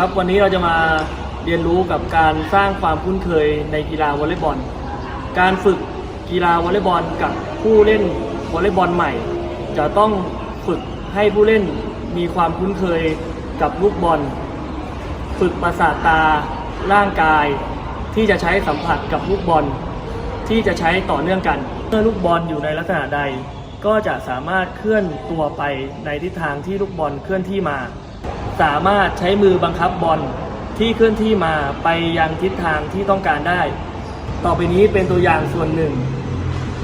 ครับวันนี้เราจะมาเรียนรู้กับการสร้างความคุ้นเคยในกีฬาวอลเลย์บอล การฝึกกีฬาวอลเลย์บอลกับผู้เล่นวอลเลย์บอลใหม่ จะต้องฝึกให้ผู้เล่นมีความคุ้นเคยกับลูกบอล ฝึกประสาทตา ร่างกาย ที่จะใช้สัมผัสกับลูกบอล ที่จะใช้ต่อเนื่องกัน เมื่อลูกบอลอยู่ในลักษณะใด ก็จะสามารถเคลื่อนตัวไปในทิศทางที่ลูกบอลเคลื่อนที่มา สามารถใช้มือบังคับบอลที่เคลื่อนที่มาไปยังทิศทางที่ต้องการได้ ต่อไปนี้เป็นตัวอย่างส่วนหนึ่ง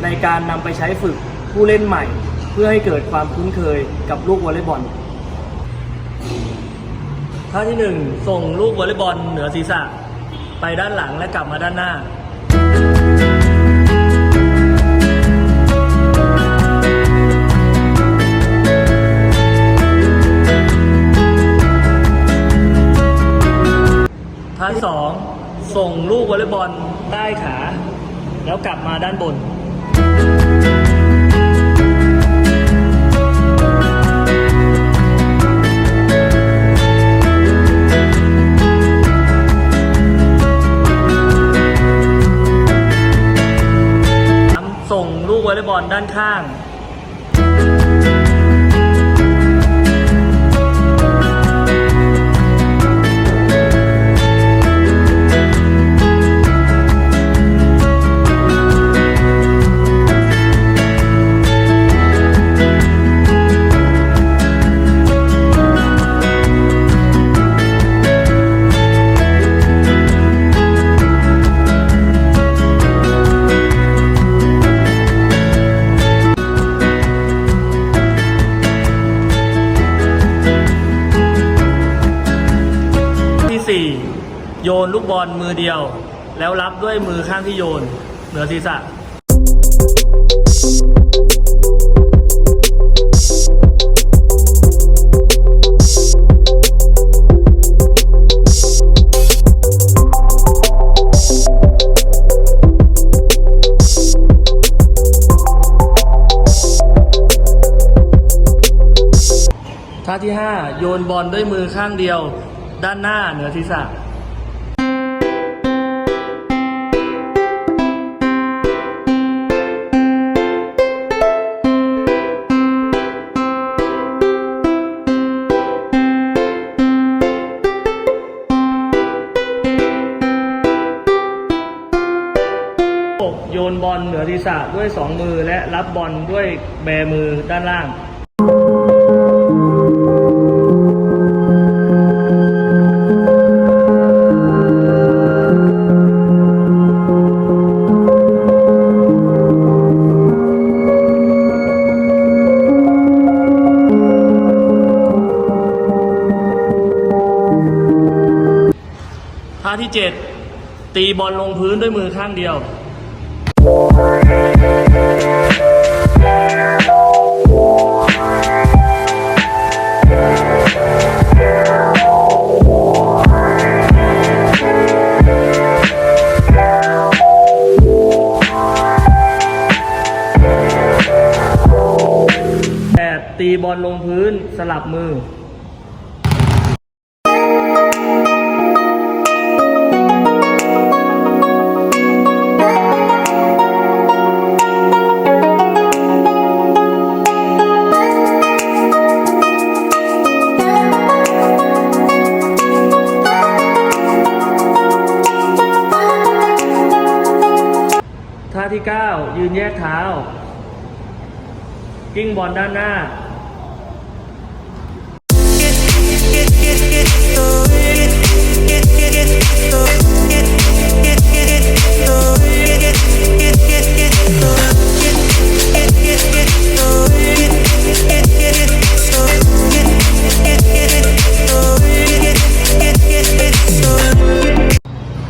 ในการนำไปใช้ฝึกผู้เล่นใหม่ เพื่อให้เกิดความคุ้นเคยกับลูกวอลเลย์บอลท่าที่หนึ่งส่งลูกวอลเลย์บอลเหนือศีรษะ ไปด้านหลังและกลับมาด้านหน้า ท่าที่สองส่งลูกวอลเลย์บอลใต้ขา แล้วกลับมาด้านบน ส่งลูกวอลเลย์บอลด้านข้าง อลมือเดียว แล้วรับด้วยมือข้างที่โยน เหนือศีรษะท่าที่ 5 โยนบอลด้วยมือข้างเดียว ด้านหน้าเหนือศีรษะ โยนบอลเหนือศีรษะด้วยสองมือและรับบอลด้วยแบมือด้านล่างท่าที่ 7 ตีบอลลงพื้นด้วยมือข้างเดียว ตีบอลลงพื้นสลับมือ ยืนแยกเท้า กิ้งบอลด้านหน้า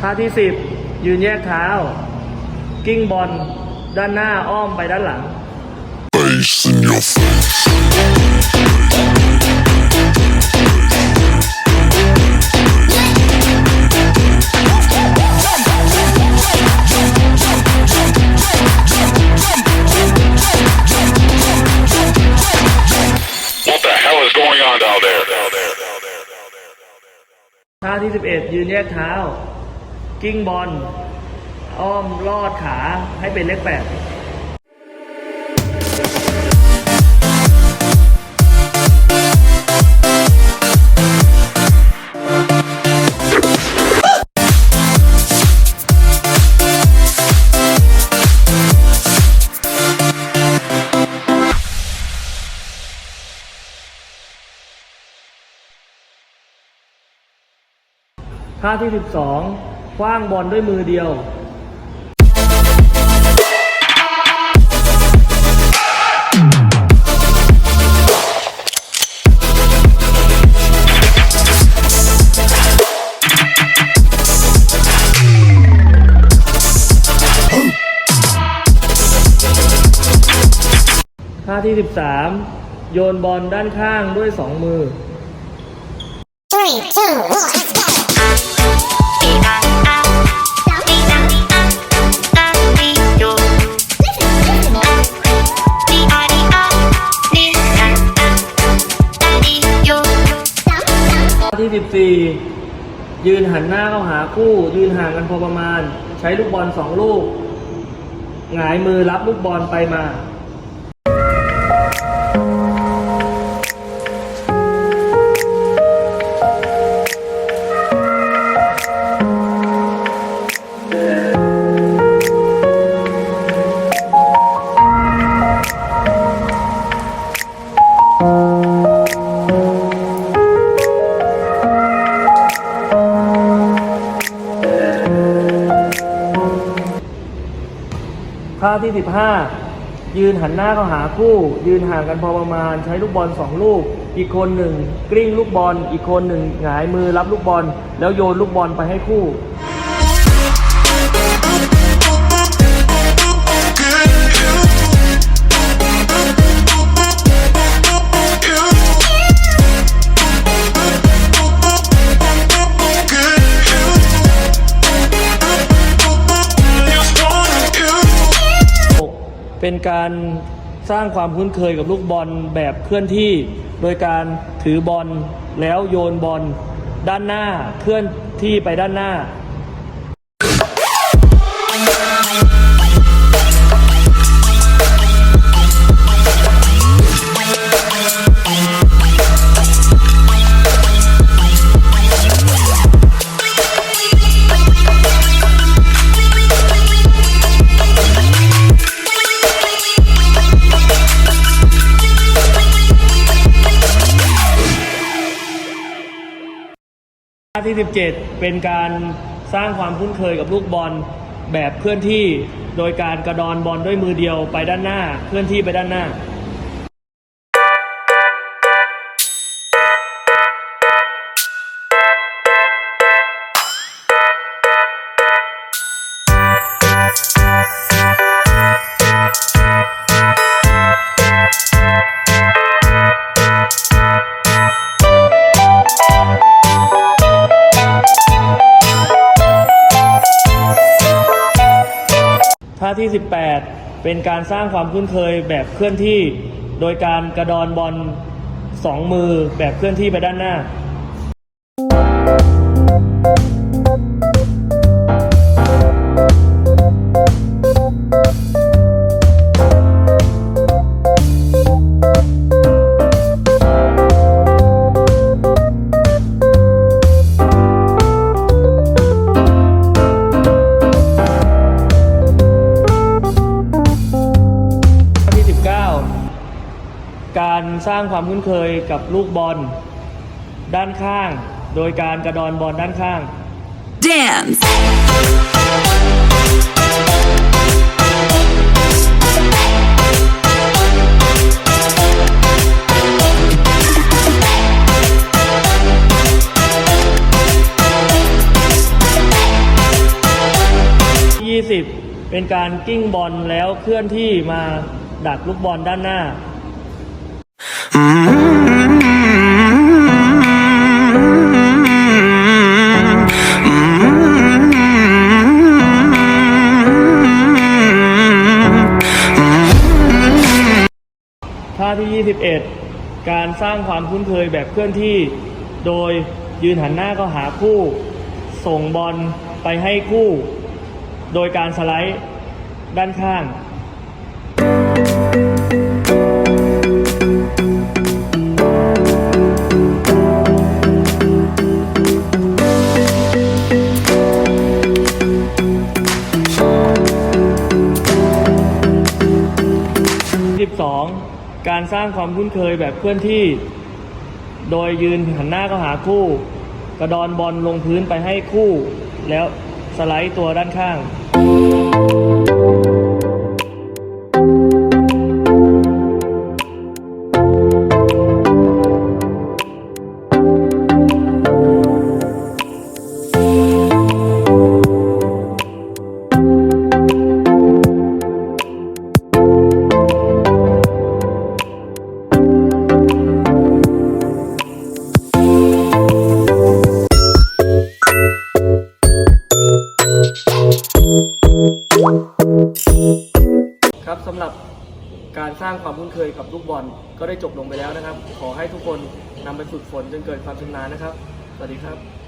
ท่าที่ 10 ยืนแยกเท้า กิ้งบอล ด้านหน้าอ้อมไปด้านหลัง face in your face. What the hell is going on down there? ท่าที่ 11 ยืนแยกเท้า กิ้งบอล อ้อมลอดขาให้เป็นเลขแปดท่าที่ 12คว้างบอลด้วยมือเดียว ท่าที่13โยนบอลด้านข้างด้วยสองมือ Three, two, one, let's go. Stop. ข้อที่14ยืนหันหน้าเข้าหาคู่ ยืนห่างกันพอประมาณ ใช้ลูกบอลสองลูกหงายมือรับลูกบอลไปมา ท่าที่15 ยืนหันหน้าเข้าหาคู่ ยืนห่างกันพอประมาณ ใช้ลูกบอลสองลูก อีกคนหนึ่งกลิ้งลูกบอล อีกคนหนึ่งหงายมือรับลูกบอล แล้วโยนลูกบอลไปให้คู่ เป็นการสร้างความคุ้นเคยกับลูกบอลแบบเคลื่อนที่ โดยการถือบอลแล้วโยนบอลด้านหน้าเคลื่อนที่ไปด้านหน้า ที่ 17 เป็นการสร้างความคุ้นเคยกับลูกบอลแบบเคลื่อนที่ โดยการกระดอนบอลด้วยมือเดียวไปด้านหน้า เคลื่อนที่ไปด้านหน้า ที่ 18 เป็นการสร้างความคุ้นเคยแบบเคลื่อนที่ โดยการกระดอนบอลสองมือแบบเคลื่อนที่ไปด้านหน้า การสร้างความคุ้นเคยกับลูกบอลด้านข้าง โดยการกระดอนบอลด้านข้าง Dance. 20 เป็นการกิ้งบอลแล้วเคลื่อนที่มาดักลูกบอลด้านหน้า ท่าที่ 21 การสร้างความคุ้นเคยแบบเคลื่อนที่ โดยยืนหันหน้าเข้าหาคู่ ส่งบอลไปให้คู่ โดยการสไลด์ด้านข้าง สร้างความคุ้นเคยแบบเคลื่อนที่ โดยยืนหันหน้าเข้าหาคู่ กระดอนบอลลงพื้นไปให้คู่ แล้วสไลด์ตัวด้านข้างางควกับลูกบอลก็ได้จบลงไปแล้วนะครับ ขอให้ทุกคนนำไปฝึกฝนจนเกิดความชำนาญนะครับ สวัสดีครับ